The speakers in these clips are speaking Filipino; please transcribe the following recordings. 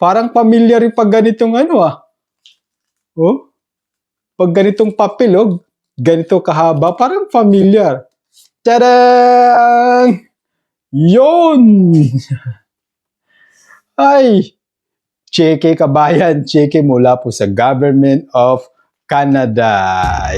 Parang familiar yung pag ganitong ano ah. Oh? Pag ganitong papel, oh, ganito kahaba, parang familiar. Tadang! Yun! Ay! Cheque kabayan, cheque mula po sa Government of Canada.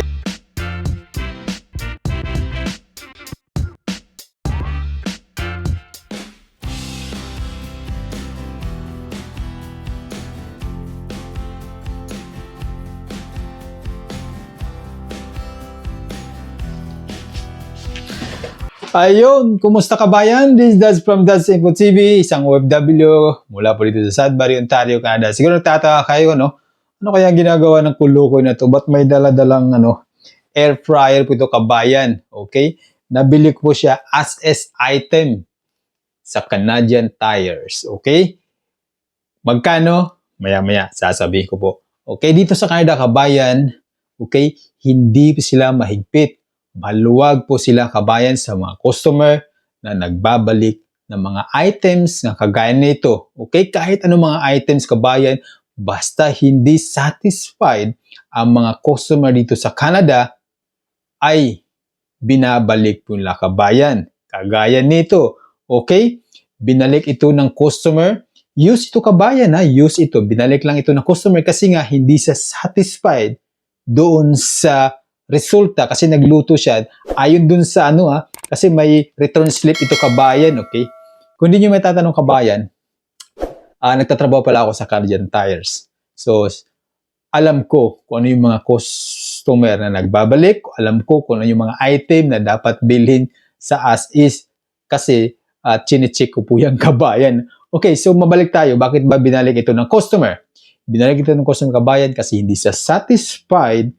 Ayun, kumusta kabayan? This is Dads from Dads Info TV, isang OFW mula po dito sa Sudbury, Ontario, Canada. Siguro nagtataka kayo, no? Ano kaya ginagawa ng kulukoy na to? Ba't may daladalang ano, air fryer po ito kabayan? Okay? Nabili ko siya as is item sa Canadian Tires. Okay? Magkano? Maya-maya, sasabihin ko po. Okay, dito sa Canada kabayan, okay, hindi sila mahigpit maluwag po sila kabayan sa mga customer na nagbabalik ng mga items na kagaya nito. Okay, kahit anong mga items kabayan, basta hindi satisfied ang mga customer dito sa Canada, ay binabalik po nila kabayan. Kagaya nito. Okay? Binalik ito ng customer. Use ito kabayan ha. Use ito. Binalik lang ito ng customer kasi nga hindi siya satisfied doon sa resulta kasi nagluto siya. Ayon dun sa ano ha kasi may return slip ito kabayan okay? Kung hindi nyo may tatanong kabayan ah nagtatrabaho pala ako sa Canadian Tires. So alam ko kung ano yung mga customer na nagbabalik alam ko kung ano yung mga item na dapat bilhin sa as is kasi uh, chinecheck ko po yung kabayan. Okay so mabalik tayo. Bakit ba binalik ito ng customer? Binalik ito ng customer kabayan kasi hindi siya satisfied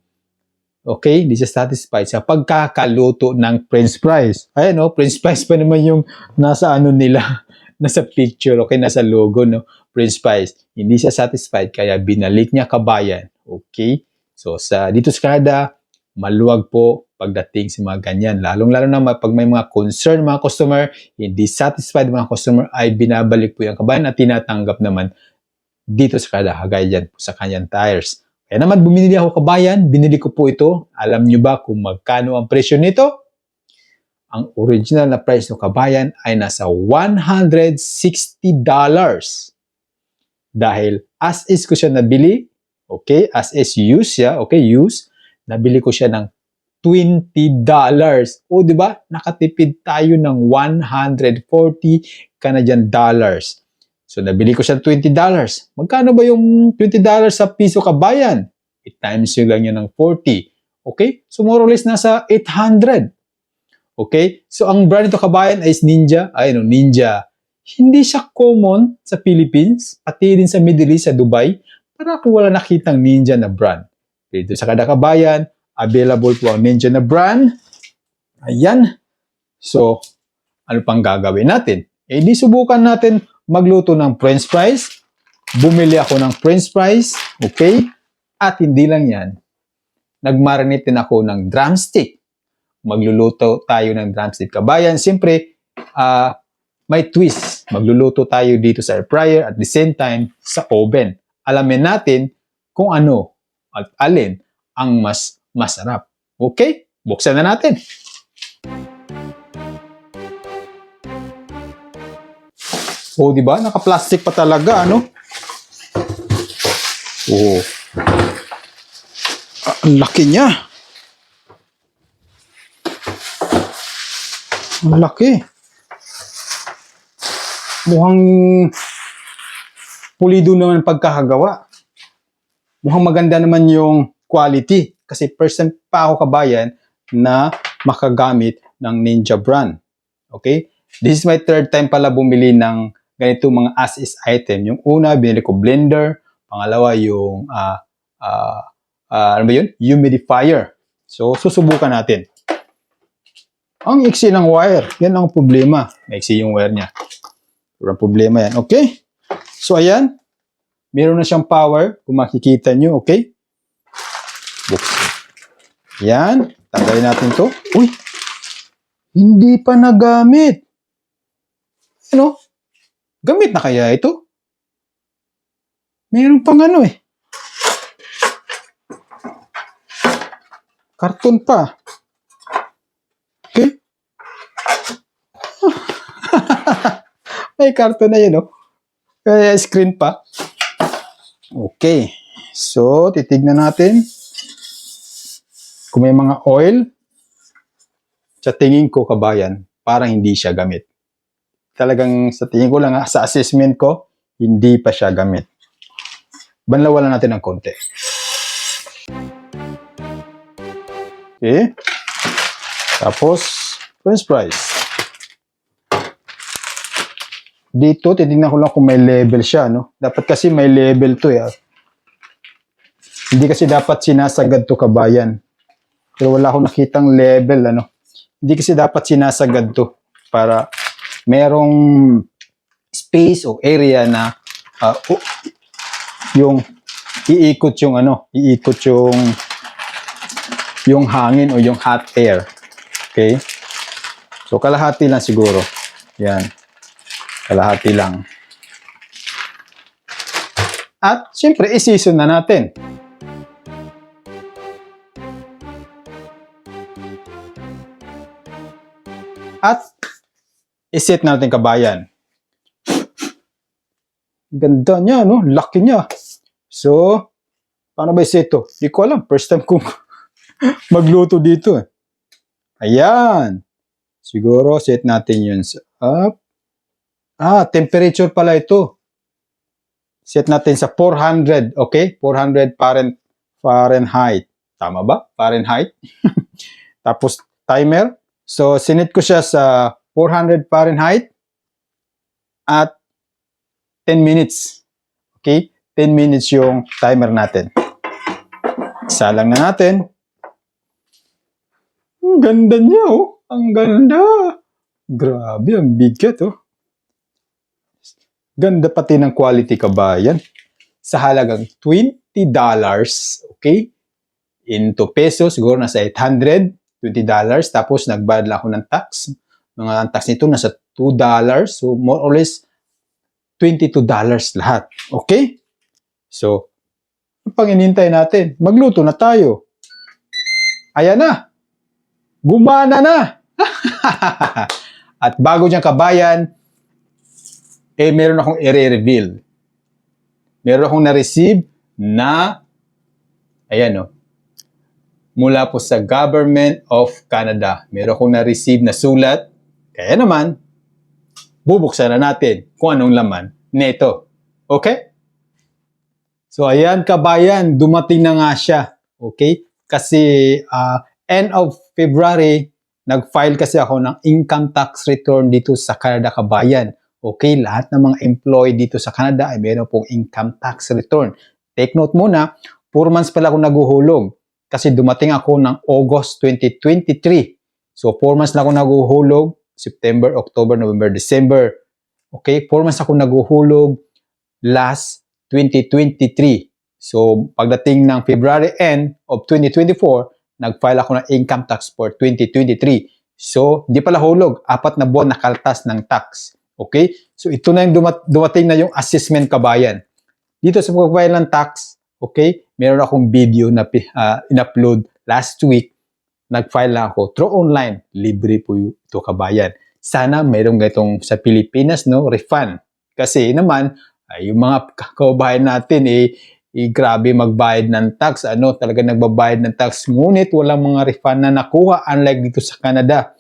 Okay? Hindi siya satisfied sa pagkakaluto ng french fries. Ayan, no? French fries pa naman yung nasa ano nila, nasa picture, okay? Nasa logo, no? French fries. Hindi siya satisfied, kaya binalik niya kabayan. Okay? So, sa dito sa Canada, maluwag po pagdating sa mga ganyan. Lalong-lalo na pag may mga concern mga customer, hindi satisfied mga customer, ay binabalik po yung kabayan at tinatanggap naman dito sa Canada, kagaya dyan po sa kanyang tires. Kaya naman bumili ako kabayan, binili ko po ito. Alam nyo ba kung magkano ang presyo nito? Ang original na price ng kabayan ay nasa $160. Dahil as is ko siya nabili, okay, as is use siya, okay, use, nabili ko siya ng $20. O, di ba? Nakatipid tayo ng 140 Canadian dollars. So, nabili ko siya $20. Magkano ba yung $20 sa piso kabayan? I times yung lang yun ng 40. Okay? So, more or less nasa 800. Okay? So, ang brand nito kabayan ay Ninja. Ay, no, Ninja. Hindi siya common sa Philippines, pati din sa Middle East, sa Dubai. Para ako wala nakitang Ninja na brand. Dito sa kada kabayan, available po ang Ninja na brand. Ayan. So, ano pang gagawin natin? Eh, di subukan natin magluto ng french fries. Bumili ako ng french fries, okay? At hindi lang yan, nagmarinate din ako ng drumstick. Magluluto tayo ng drumstick. Kabayan, siyempre, uh, may twist. Magluluto tayo dito sa air fryer at the same time sa oven. Alamin natin kung ano at alin ang mas masarap. Okay? Buksan na natin. Oh, di ba? Naka-plastic pa talaga, ano? Oh. Ah, ang laki niya. Ang laki. Mukhang pulido naman pagkakagawa. Mukhang maganda naman yung quality. Kasi first time pa ako kabayan na makagamit ng Ninja brand. Okay? This is my third time pala bumili ng ganito mga as-is item. Yung una, binili ko blender. Pangalawa, yung, uh, uh, uh, ano ba yun? Humidifier. So, susubukan natin. Ang iksi ng wire. Yan ang problema. Maiksi yung wire niya. Walang problema yan. Okay? So, ayan. Meron na siyang power. Kung makikita nyo, okay? Yan. Tanggalin natin to. Uy! Hindi pa nagamit. Ano? Gamit na kaya ito? Meron pang ano eh. Karton pa. Okay? May karton na yun, oh. Kaya screen pa. Okay. So, titignan natin kung may mga oil. Sa tingin ko, kabayan, parang hindi siya gamit. Talagang sa tingin ko lang, ah, sa assessment ko, hindi pa siya gamit. Banlawan lang natin ng konti. Okay. Tapos, french fries. Dito, titignan ko lang kung may level siya, no? Dapat kasi may level to, eh. ah. Hindi kasi dapat sinasagad to kabayan. Pero wala akong nakitang level, ano? Hindi kasi dapat sinasagad to para merong space o area na o- yung iikot yung ano, iikot yung yung hangin o yung hot air. Okay? So, kalahati lang siguro. Yan. Kalahati lang. At, syempre, i-season na natin. Iset natin kabayan. Ganda niya, no? Laki niya. So, paano ba iset to? Di ko alam. First time kong magluto dito. eh. Ayan. Siguro, set natin yun sa up. Ah, temperature pala ito. Set natin sa 400, okay? 400 Faren- Fahrenheit. Tama ba? Fahrenheit. Tapos, timer. So, sinit ko siya sa 400 Fahrenheit at 10 minutes. Okay? 10 minutes yung timer natin. Salang na natin. Ang ganda niya, oh. Ang ganda. Grabe, ang bigat, oh. Ganda pati ng quality kabayan. Sa halagang $20, okay? Into pesos, siguro nasa 800, $20. Tapos nagbayad lang ako ng tax. Mga ang tax nito nasa $2. So, more or less, $22 lahat. Okay? So, ang pang inintay natin? Magluto na tayo. Ayan na. Gumana na. At bago niyang kabayan, eh meron akong i-reveal. Meron akong na-receive na, ayan o, mula po sa Government of Canada. Meron akong na-receive na sulat. Kaya naman, bubuksan na natin kung anong laman nito. Okay? So ayan kabayan, dumating na nga siya. Okay? Kasi ah, end of February, nag-file kasi ako ng income tax return dito sa Canada kabayan. Okay, lahat ng mga employee dito sa Canada ay meron pong income tax return. Take note muna, 4 months pala ako naguhulog kasi dumating ako ng August 2023. So 4 months na ako naguhulog, September, October, November, December. Okay, 4 months ako naguhulog last 2023. So, pagdating ng February end of 2024, nag-file ako ng income tax for 2023. So, hindi pala hulog. Apat na buwan nakaltas ng tax. Okay? So, ito na yung dumat- dumating na yung assessment kabayan. Dito sa pag-file ng tax, okay, meron akong video na ah, in-upload last week. Nag-file lang ako through online. Libre po ito kabayan. Sana mayroong ganitong sa Pilipinas, no, refund. Kasi naman, ay yung mga kababayan natin eh, eh grabe magbayad ng tax ano talaga nagbabayad ng tax ngunit walang mga refund na nakuha unlike dito sa Canada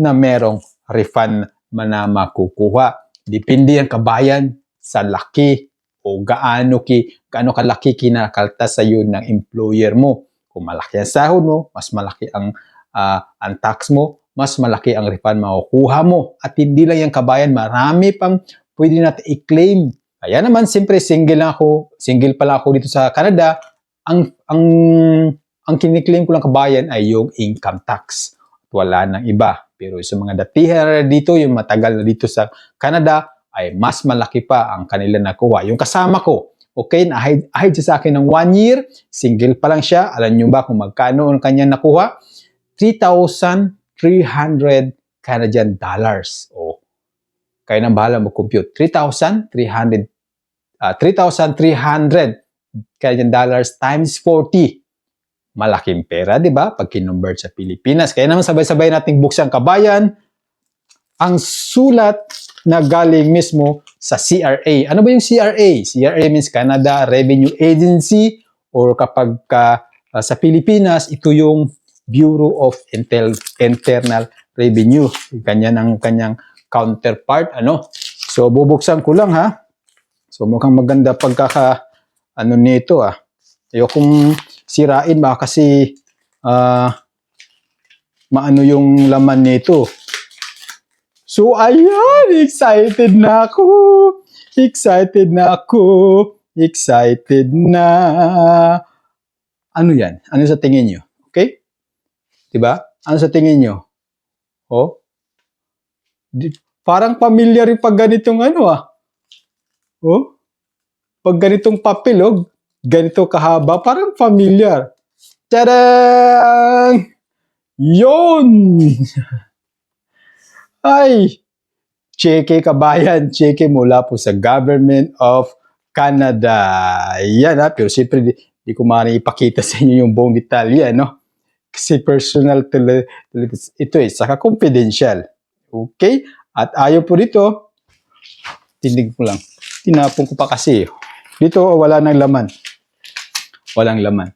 na merong refund man na makukuha depende ang kabayan sa laki o gaano ki gaano kalaki kinakaltas sa iyo ng employer mo kung malaki ang sahod mo mas malaki ang ah, ang tax mo mas malaki ang refund makukuha mo at hindi lang yung kabayan marami pang pwede natin i-claim kaya naman, siyempre, single lang ako, single pala ako dito sa Canada. Ang, ang, ang kiniklaim ko lang kabayan ay yung income tax. At wala nang iba. Pero sa mga datihan na dito, yung matagal na dito sa Canada, ay mas malaki pa ang kanila nakuha. Yung kasama ko, okay, na-hide hide siya sa akin ng one year, single pa lang siya. Alam niyo ba kung magkano ang kanya nakuha? 3,300 Canadian dollars. O, kayo nang bahala mag-compute. 3,300 uh, ah, 3,300 Canadian dollars times 40. Malaking pera, di ba? Pag kinonvert sa Pilipinas. Kaya naman sabay-sabay nating buksan kabayan ang sulat na galing mismo sa CRA. Ano ba yung CRA? CRA means Canada Revenue Agency or kapag ka, ah, sa Pilipinas, ito yung Bureau of Intel- Internal Revenue. Ganyan ang kanyang counterpart. Ano? So, bubuksan ko lang ha. So, mukhang maganda pagkaka ano nito ah. Ayokong sirain ba kasi ah maano yung laman nito. So, ayan! Excited na ako! Excited na ako! Excited na! Ano yan? Ano sa tingin nyo? Okay? Diba? Ano sa tingin nyo? Oh? Di- parang familiar yung pag ganitong ano ah. Oh? Pag ganitong papel, ganito kahaba, parang familiar. Tadang! Yun! Ay! Cheque kabayan, cheque mula po sa Government of Canada. Yan ha, pero siyempre di, di ko maaaring ipakita sa inyo yung buong detalye, no? Kasi personal tele- ito eh, saka confidential. Okay? At ayaw po dito, tindig ko lang. Tinapon ko pa kasi. Dito, wala nang laman. Walang laman.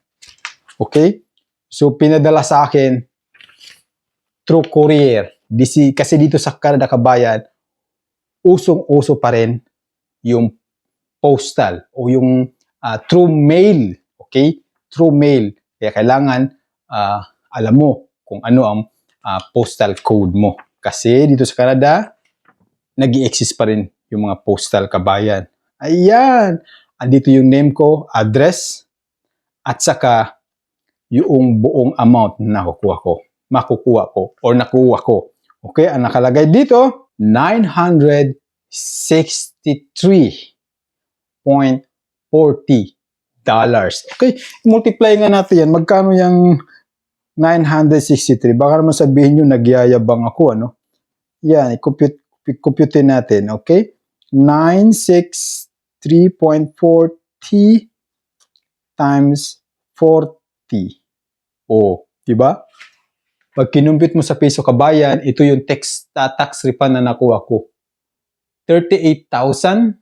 Okay? So, pinadala sa akin through courier. Disi, kasi dito sa Canada Kabayan, usong-uso pa rin yung postal o yung ah, through mail. Okay? Through mail. Kaya kailangan ah, alam mo kung ano ang ah, postal code mo. Kasi dito sa Canada, nag exist pa rin yung mga postal kabayan. Ayan! Andito yung name ko, address, at saka yung buong amount na nakukuha ko, makukuha ko, or nakuha ko. Okay, ang nakalagay dito, 963.40 dollars. Okay, multiply nga natin yan. Magkano yung 963? Baka naman sabihin nyo, nagyayabang ako, ano? Yan, i-compute, i-compute natin, okay? 963.40 times 40. O, di ba? Pag kinumpit mo sa peso kabayan, ito yung tax, ta- tax refund na nakuha ko. 38,000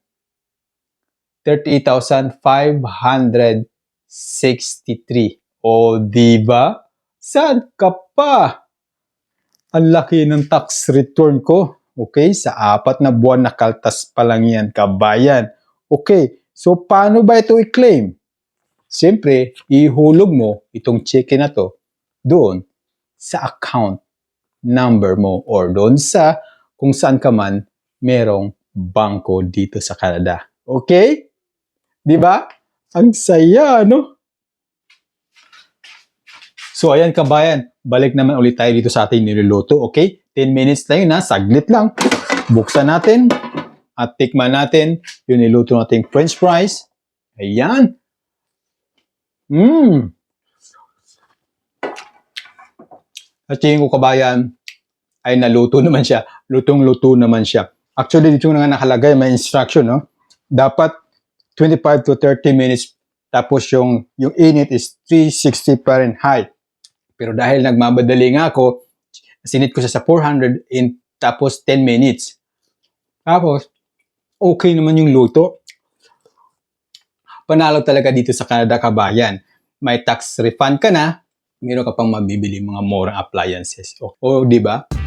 38,563. O, di ba? Saan ka pa? Ang laki ng tax return ko. Okay? Sa apat na buwan na kaltas pa lang yan, kabayan. Okay. So, paano ba ito i-claim? Siyempre, ihulog mo itong cheque na to doon sa account number mo or doon sa kung saan ka man merong bangko dito sa Canada. Okay? Di ba? Ang saya, no? So, ayan kabayan, balik naman ulit tayo dito sa ating niluluto, okay? 10 minutes lang yun ha, saglit lang. Buksan natin at tikman natin yung niluto nating french fries. Ayan. Mmm. At tingin ko kabayan, ay naluto naman siya. Lutong-luto naman siya. Actually, dito nga nakalagay, may instruction, no? Dapat 25 to 30 minutes. Tapos yung, yung init is 360 Fahrenheit. Pero dahil nagmamadali nga ako, sinit ko siya sa 400 in tapos 10 minutes. Tapos, okay naman yung luto. Panalo talaga dito sa Canada kabayan. May tax refund ka na, meron ka pang mabibili mga murang appliances. O, o di ba?